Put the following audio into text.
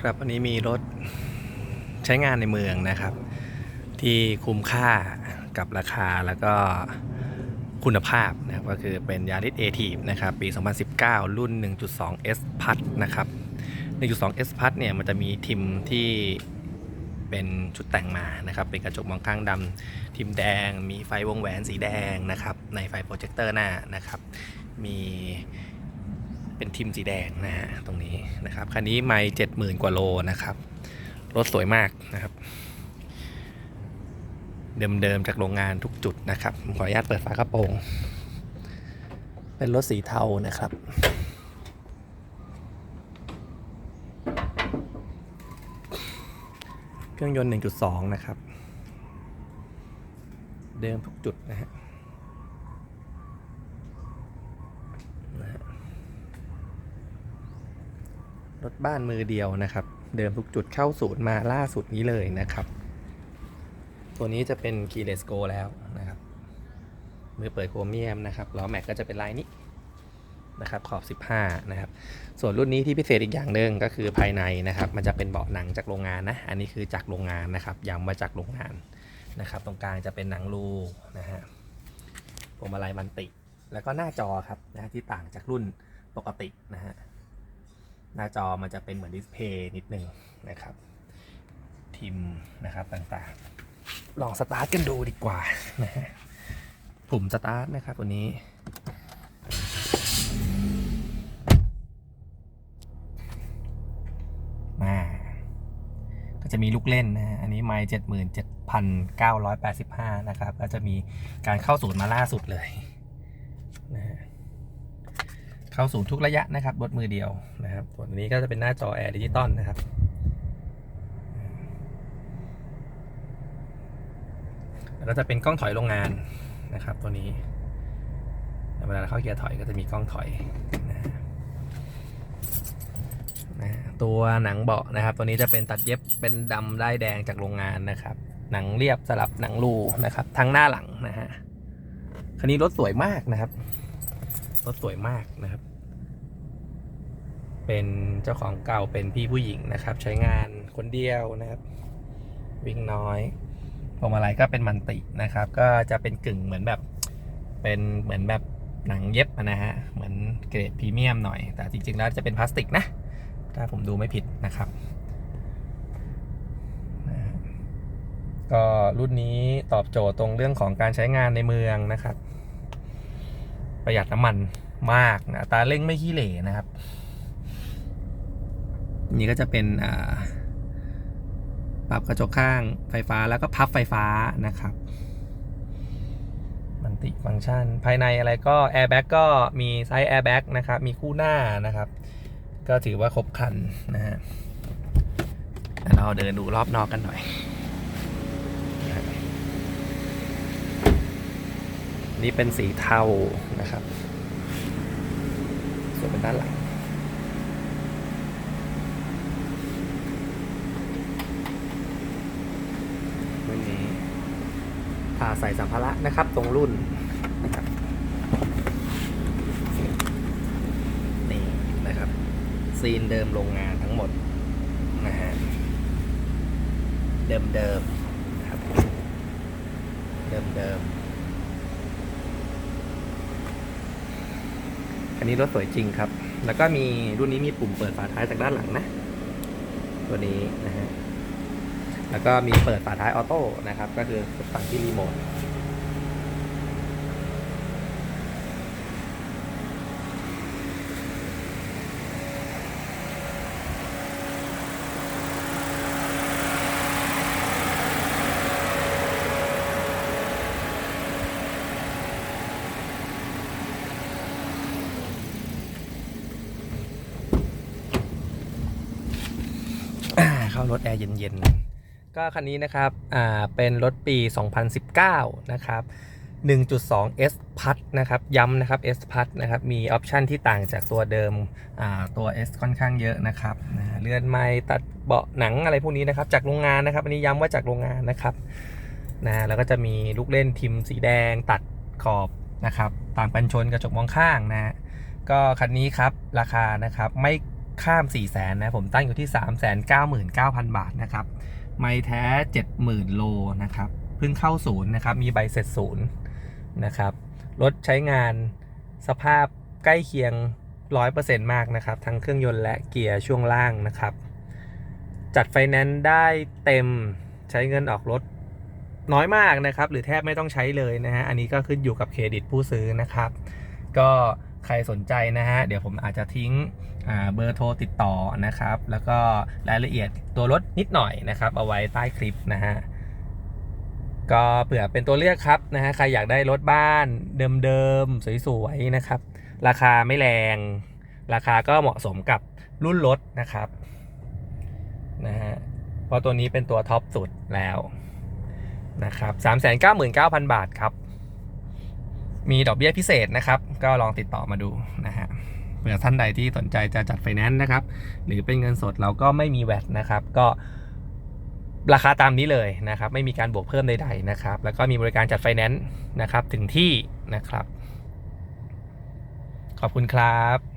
ครับวันนี้มีรถใช้งานในเมืองนะครับ ที่คุ้มค่ากับราคาแล้วก็คุณภาพนะครับก็คือเป็นยาริสเอทีฟนะครับปี 2019 รุ่น 1.2 S พัดนะครับ 1.2 S พัดเนี่ยมันจะมีทิมที่เป็นชุดแต่งมานะครับเป็นกระจกมองข้างดำทิมแดง มีไฟวงแหวนสีแดงนะครับในไฟโปรเจคเตอร์หน้านะครับ มี เป็นทิมสีแดงนะฮะตรงนี้นะครับคันนี้ไม่เจ็ดหมื่นกว่าโลนะครับ รถสวยมากนะครับ เดิมๆจากโรงงานทุกจุดนะครับ ขออนุญาตเปิดฝากระโปรง เป็นรถสีเทานะครับเครื่องยนต์ 1.2 นะครับ เดิมทุกจุดนะฮะนะฮะ รถบ้านมือเดียวนะครับ เดิมทุกจุดเข้าศูนย์มาล่าสุดนี้เลยนะครับ ตัวนี้จะเป็น keyless go แล้วนะครับ มือเปิดโครเมียมนะครับล้อแม็กก็จะเป็นลายนี้นะครับขอบ 15 นะครับ ส่วนรุ่นนี้ที่พิเศษอีกอย่างหนึ่งก็คือภายในนะครับ มันจะเป็นเบาะหนังจากโรงงานนะ อันนี้คือจากโรงงานนะครับย้ำมาจากโรงงานนะครับ ตรงกลางจะเป็นหนังรูนะฮะพวงมาลัยมันติ แล้วก็หน้าจอครับนะที่ต่างจากรุ่นปกตินะฮะ หน้าจอมันจะเป็นเหมือนดิสเพย์นิดนึงนะครับ ทิมนะครับต่างๆ ลองสตาร์ทกันดูดีกว่านะปุ่มสตาร์ทนะครับตัวนี้มาก็จะมีลูกเล่นนะฮะอันนี้ไม่เจ็ดหมื่นเจ็ดพันเก้าร้อยแปดสิบห้านะครับ ก็จะมีการเข้าศูนย์มาล่าสุดเลยนะฮะ เข้าศูนย์ทุกระยะนะครับรถมือเดียวนะครับส่วนนี้ก็จะเป็นหน้าจอแอร์ดิจิตอลนะครับแล้วก็จะเป็นกล้องถอยโรงงานนะครับ ตัวนี้เวลาเราเข้าเกียร์ถอยก็จะมีกล้องถอยนะนะตัวหนังเบาะนะครับ ตัวนี้จะเป็นตัดเย็บเป็นดำได้แดงจากโรงงานนะครับ หนังเรียบสลับหนังรูนะครับ ทั้งหน้าหลังนะฮะคันนี้รถสวยมากนะครับ รถสวยมากนะครับ เป็นเจ้าของเก่าเป็นพี่ผู้หญิงนะครับ ใช้งานคนเดียวนะครับ วิ่งน้อยพวงมาลัยก็เป็นมันตินะครับ ก็จะเป็นกึ่งเหมือนแบบ เป็นเหมือนแบบหนังเย็บนะฮะ เหมือนเกรดพรีเมียมหน่อย แต่จริงๆแล้วจะเป็นพลาสติกนะ ถ้าผมดูไม่ผิดนะครับก็รุ่นนี้ตอบโจทย์ตรงเรื่องของการใช้งานในเมืองนะครับ ประหยัดน้ำมันมากนะตาเร่งไม่ขี้เหร่นะครับ นี่ก็จะเป็นปรับกระจกข้างไฟฟ้าแล้วก็พับไฟฟ้านะครับมันติฟังก์ชัน ภายในอะไรก็แอร์แบ็กก็มีไซส์แอร์แบ็กนะครับ มีคู่หน้านะครับ ก็ถือว่าครบครันนะฮะเราเดินดูรอบนอกกันหน่อยนะฮะ นี่เป็นสีเทานะครับ ส่วนเป็นด้านหลังวันนี้พาใส่สัมภาระนะครับตรงรุ่นนะครับนี่นะครับ ซีนเดิมโรงงานทั้งหมดนะฮะเดิมเดิมนะครับเดิมเดิมๆ อันนี้รถสวยจริงครับ แล้วก็มีรุ่นนี้มีปุ่มเปิดฝาท้ายจากด้านหลังนะ ตัวนี้นะฮะ แล้วก็มีเปิดฝาท้ายออโต้นะครับ ก็คือฝั่งที่รีโมท อ่า เข้ารถแอร์เย็นๆ ก็คันนี้นะครับ อ่า เป็นรถปี 2019 นะครับ 1.2 S พัดนะครับ ย้ำนะครับ S พัดนะครับ มีออปชันที่ต่างจากตัวเดิม อ่า ตัว S ค่อนข้างเยอะนะครับเลื่อนไม้ตัดเบาะหนังอะไรพวกนี้นะครับ จากโรงงานนะครับ อันนี้ย้ำว่าจากโรงงานนะครับ นะ แล้วก็จะมีลูกเล่นทิมสีแดงตัดขอบนะครับ ต่างกันชนกระจกมองข้างนะ ก็คันนี้ครับ ราคานะครับ ไม่ ข้าม 4 0 0แสนนะ ผมตั้งอยู่ที่ 3 9 9 0 0 0 บาทนะครับ ไม่แท้ 70,000 โลนะครับ เพิ่งเข้าศูนย์นะครับ มีใบเสร็จศูนย์นะครับ รถใช้งานสภาพใกล้เคียง 100%มากนะครับ ทั้งเครื่องยนต์และเกียร์ช่วงล่างนะครับ จัดไฟแนนซ์ได้เต็มใช้เงินออกรถน้อยมากนะครับ หรือแทบไม่ต้องใช้เลยนะฮะ อันนี้ก็ขึ้นอยู่กับเครดิตผู้ซื้อนะครับ ก็ ใครสนใจนะฮะ เดี๋ยวผมอาจจะทิ้งเบอร์โทรติดต่อนะครับ แล้วก็รายละเอียดตัวรถนิดหน่อยนะครับ เอาไว้ใต้คลิปนะฮะก็เผื่อเป็นตัวเลือกครับนะฮะใครอยากได้รถบ้านเดิมๆสวยๆนะครับ ราคาไม่แรง ราคาก็เหมาะสมกับรุ่นรถนะครับนะฮะเพราะตัวนี้เป็นตัวท็อปสุดแล้วนะครับ 399,000 บาทครับ มีดอกเบี้ยพิเศษนะครับ ก็ลองติดต่อมาดูนะฮะเผื่อท่านใดที่สนใจจะจัดไฟแนนซ์นะครับ หรือเป็นเงินสดเราก็ไม่มีแวดนะครับ ก็ราคาตามนี้เลยนะครับ ไม่มีการบวกเพิ่มใดๆนะครับ แล้วก็มีบริการจัดไฟแนนซ์นะครับถึงที่นะครับ ขอบคุณครับ